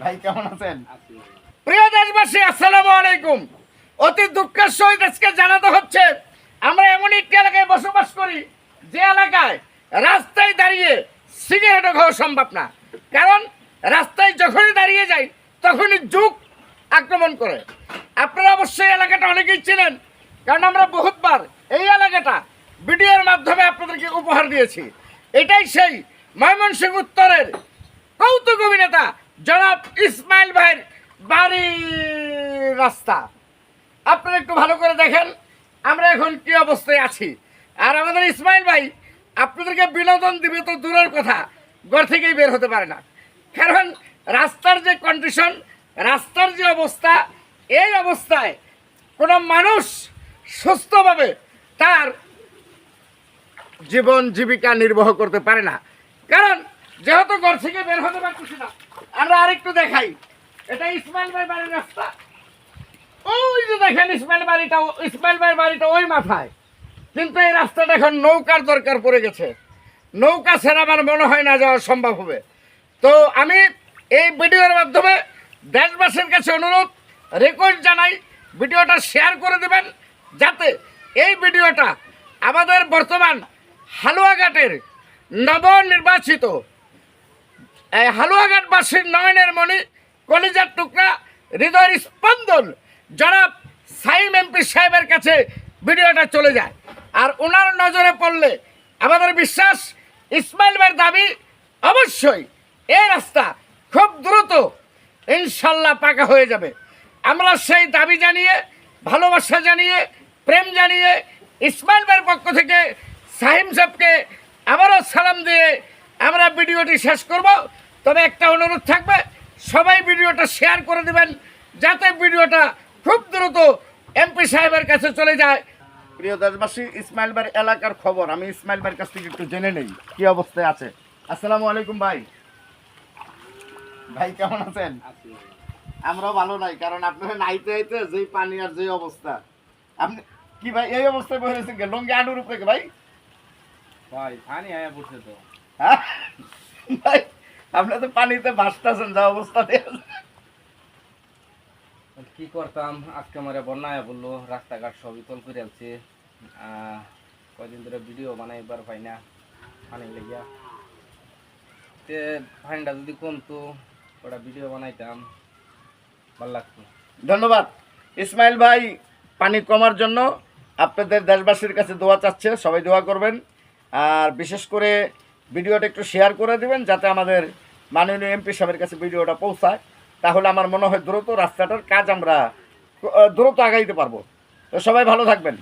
ভাই কেমন আছেন? প্রিয় দেশবাসী আসসালামু আলাইকুম। অতি দুঃখের সহিত আজকে জানাতে হচ্ছে আমরা এমন একটি এলাকায় বসবাস করি যে এলাকায় রাস্তায় দাঁড়িয়ে সিগারেটও খাওয়া সম্ভব না। কারণ রাস্তায় যখনই দাঁড়িয়ে যাই তখনই যুগ আক্রমণ করে। আপনারা অবশ্যই এলাকাটা অনেকেই ছিলেন কারণ আমরা বহুতবার এই এলাকাটা ভিডিওর মাধ্যমে আপনাদেরকে উপহার দিয়েছি। এটাই সেই ময়মনসিংহ উত্তরের কৌতুক অভিনেতা জনাব ইসমাইল ভাইয়ের বাড়ির রাস্তা। আপনারা একটু ভালো করে দেখেন, আমরা এখন কি অবস্থায় আছি। আর আমাদের ইসমাইল ভাই আপনাদেরকে বিনোদন দিবে তো দূরের কথা, ঘর থেকেই বের হতে পারে না। কারণ রাস্তার যে কন্ডিশন রাস্তার যে অবস্থা, এই অবস্থায় কোনো মানুষ সুস্থভাবে তার জীবন জীবিকা নির্বাহ করতে পারে না। কারণ যেহেতু ঘর থেকে বের হতে আমরা আরেকটু দেখাই। এটা ইসমাইল ভাই বাড়ির রাস্তা। ওই যে দেখেন ইসমাইল বাড়িটা, ইসমাইল ভাইয়ের বাড়িটা ওই মাথায়। কিন্তু এই রাস্তাটা এখন নৌকার দরকার পড়ে গেছে। নৌকা ছাড়া আমার মনে হয় না যাওয়া সম্ভব হবে। তো আমি এই ভিডিওর মাধ্যমে দেশবাসীর কাছে অনুরোধ রেকর্ড জানাই, ভিডিওটা শেয়ার করে দেবেন, যাতে এই ভিডিওটা আমাদের বর্তমান হালুয়াঘাটের নবনির্বাচিত হালুয়াঘাটবাসীর নয়নের মণি, কলিজার টুকরা, হৃদয়ের স্পন্দন। জনাব সাইম এমপি সাহেবের কাছে ভিডিওটা চলে যায়। আর ওনার নজরে পড়লে আমাদের বিশ্বাস, ইসমাইল ভাইয়ের দাবি অবশ্যই এই রাস্তা খুব দ্রুত ইনশাল্লাহ পাকা হয়ে যাবে। আমরা সেই দাবি জানিয়ে, ভালোবাসা জানিয়ে, প্রেম জানিয়ে ইসমাইল ভাইয়ের পক্ষ থেকে সাহিম সাহেবকে আবারও সালাম দিয়ে আমরা ভিডিওটি শেষ করব। তবে একটা অনুরোধ থাকবে সবাই ভিডিওটা শেয়ার করে দেবেন যাতে ভিডিওটা খুব দ্রুত এমপি সাহেবের কাছে চলে যায়। প্রিয় দেশবাসী ইসমাইল ভাইয়ের এলাকার খবর। আমি ইসমাইল ভাইয়ের কাছ থেকে একটু জেনে নেই কি অবস্থায় আছে। আসসালামু আলাইকুম ভাই। ভাই কেমন আছেন? আমরাও ভালো নাই কারণ আপনারা নাইতে আইতে যেই পানি আর যে অবস্থা। আপনি কি ভাই এই অবস্থায় বসে রয়েছেন কে লঙ্গি আলুর উপরে কে ভাই? ভাই পানি আয়া পড়ছে তো। হ্যাঁ? ভাই আপনি তো পানিতে ভাসতেছেন যা অবস্থা কি করতাম? আজকে আমার বন্যা বলল রাস্তাঘাট সবই তল করে আলছে আহ, কয়দিন ধরে ভিডিও বানাইবার পাই না পানি লেগিয়া। তে পানিটা যদি কমতো ওটা ভিডিও বানাইতাম ভালো লাগতো। ধন্যবাদ। ইসমাইল ভাই পানি কমার জন্য আপনাদের দেশবাসীর কাছে দোয়া চাচ্ছে সবাই দোয়া করবেন। আর বিশেষ করে ভিডিওটা একটু শেয়ার করে দেবেন যাতে আমাদের মাননীয় এমপি সাহেবের কাছে ভিডিওটা পৌঁছায়। তাহলে আমার মনে হয় দ্রুত রাস্তাটার কাজ আমরা দ্রুত আগাইতে পারব। তো সবাই ভালো থাকবেন।